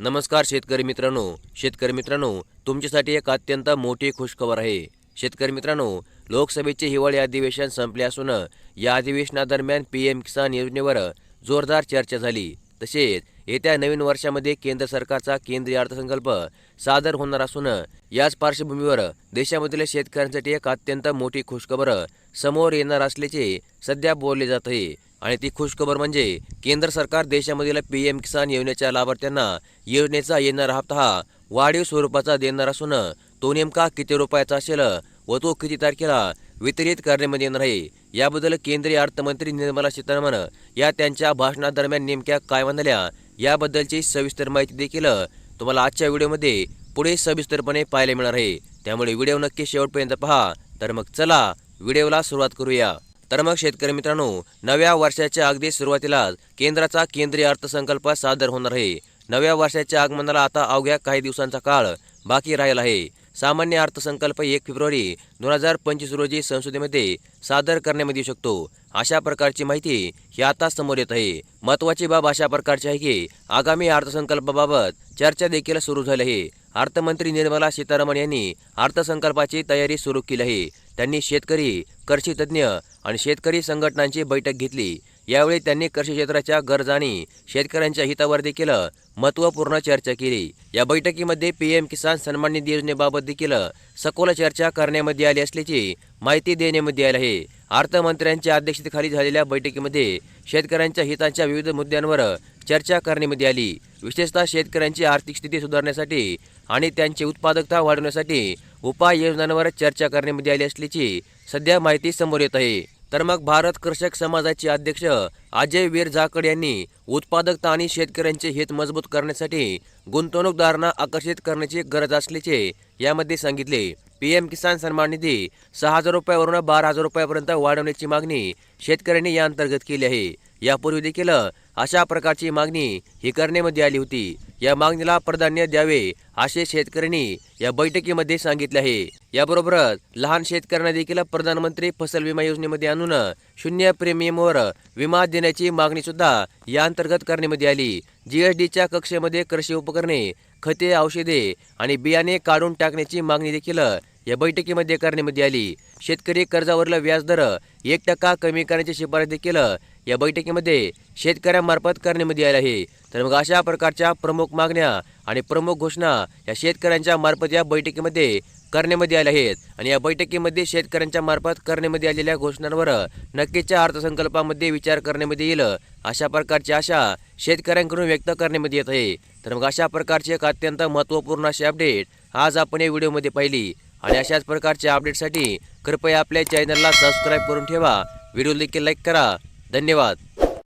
नमस्कार शेतकरी मित्रांनो. शेतकरी मित्रांनो तुमच्यासाठी एक अत्यंत मोठी खुशखबर आहे. शेतकरी मित्रांनो लोकसभेचे हिवाळी अधिवेशन संपले असून या अधिवेशनादरम्यान पी एम किसान योजनेवर जोरदार चर्चा झाली. तसेच येत्या नवीन वर्षामध्ये केंद्र सरकारचा केंद्रीय अर्थसंकल्प सादर होणार असून याच पार्श्वभूमीवर देशामधील शेतकऱ्यांसाठी एक अत्यंत मोठी खुशखबर समोर येणार असल्याचे सध्या बोलले जात आहे. आणि ती खुशखबर म्हणजे केंद्र सरकार देशामधील पी एम किसान योजनेच्या लाभार्थ्यांना योजनेचा येणारा हप्ता वाढीव स्वरूपाचा देणार असून तो नेमका किती रुपयाचा असेल व तो किती तारखेला वितरित करण्यामध्ये येणार आहे? याबद्दल केंद्रीय अर्थमंत्री निर्मला सीतारामन या त्यांच्या भाषणादरम्यान नेमक्या काय म्हणाल्या? याबद्दलची सविस्तर माहिती देखील तुम्हाला आजच्या व्हिडिओमध्ये पुढे सविस्तरपणे पाहायला मिळणार आहे. त्यामुळे व्हिडिओ नक्की शेवटपर्यंत पहा. तर मग चला व्हिडिओला सुरुवात करूया. तर मग शेतकरी मित्रांनो नव्या वर्षाच्या अगदी सुरुवातीलाच केंद्राचा केंद्रीय अर्थसंकल्प सादर होणार आहे. नव्या वर्षाच्या आगमनाला आता अवघ्या काही दिवसांचा काळ बाकी राहिला आहे. सामान्य अर्थसंकल्प एक फेब्रुवारी दोन हजार पंचवीस रोजी संसदेमध्ये सादर करण्यामध्ये येऊ शकतो. अशा प्रकारची माहिती ही आता समोर येत आहे. महत्वाची बाब अशा प्रकारची आहे की आगामी अर्थसंकल्पाबाबत चर्चा देखील सुरू झाली आहे. अर्थमंत्री निर्मला सीतारामन यांनी अर्थसंकल्पाची तयारी सुरू केली आहे. त्यांनी शेतकरी कृषी तज्ज्ञ आणि शेतकरी संघटनांची बैठक घेतली. यावेळी त्यांनी कृषी क्षेत्राच्या गरजा आणि शेतकऱ्यांच्या हितावर देखील महत्त्वपूर्ण चर्चा केली. या बैठकीमध्ये पी एम किसान सन्मान निधी योजनेबाबत देखील सखोल चर्चा करण्यामध्ये आली असल्याची माहिती देण्यामध्ये आली आहे. अर्थमंत्र्यांच्या अध्यक्षतेखाली झालेल्या बैठकीमध्ये शेतकऱ्यांच्या हिताच्या विविध मुद्द्यांवर चर्चा करण्यामध्ये आली. विशेषतः शेतकऱ्यांची आर्थिक स्थिती सुधारण्यासाठी आणि त्यांची उत्पादकता वाढवण्यासाठी उपाययोजनांवर चर्चा करण्यामध्ये आली असल्याची सध्या माहिती समोर येत आहे. तर मग भारत कृषक समाजाचे अध्यक्ष अजय वीर झाकड यांनी उत्पादकता आणि शेतकऱ्यांचे हित मजबूत करण्यासाठी गुंतवणूकदारांना आकर्षित करण्याची गरज असल्याचे यामध्ये सांगितले. पीएम किसान सन्मान निधी सहा हजार रुपयावरून बारा हजार रुपयापर्यंत वाढवण्याची मागणी शेतकऱ्यांनी या अंतर्गत केली आहे. यापूर्वी देखील अशा प्रकारची मागणी ही करण्यामध्ये आली होती. या मागणीला प्राधान्य द्यावे असे शेतकऱ्यांनी या बैठकीमध्ये सांगितले आहे. याबरोबरच लहान शेतकऱ्यांना देखील प्रधानमंत्री फसल विमा योजनेमध्ये आणून शून्य प्रीमियमवर विमा देण्याची मागणी सुद्धा या अंतर्गत करण्यामध्ये आली. जीएसडीच्या कक्षेमध्ये कृषी उपकरणे खते औषधे आणि बियाणे काढून टाकण्याची मागणी देखील या बैठकीमध्ये करण्यामध्ये आली. शेतकरी कर्जावरील व्याजदर एक टक्का कमी करण्याची शिफारस देखील या बैठकीमध्ये शेतकऱ्यांमार्फत करण्यामध्ये आली आहे. तर मग अशा प्रकारच्या प्रमुख मागण्या आणि प्रमुख घोषणा या शेतकऱ्यांच्या मार्फत या बैठकीमध्ये करण्यामध्ये आल्या आहेत. आणि या बैठकीमध्ये शेतकऱ्यांच्या मार्फत करण्यामध्ये आलेल्या घोषणांवर नक्कीच्या अर्थसंकल्पामध्ये विचार करण्यामध्ये येईल अशा प्रकारची आशा शेतकऱ्यांकडून व्यक्त करण्यामध्ये येत आहे. तर मग अशा प्रकारची एक अत्यंत महत्त्वपूर्ण अशी अपडेट आज आपण या व्हिडिओमध्ये पाहिली. आणि अशाच प्रकारच्या अपडेटसाठी कृपया आपल्या चॅनलला सबस्क्राईब करून ठेवा. व्हिडिओ देखील लाईक करा. धन्यवाद.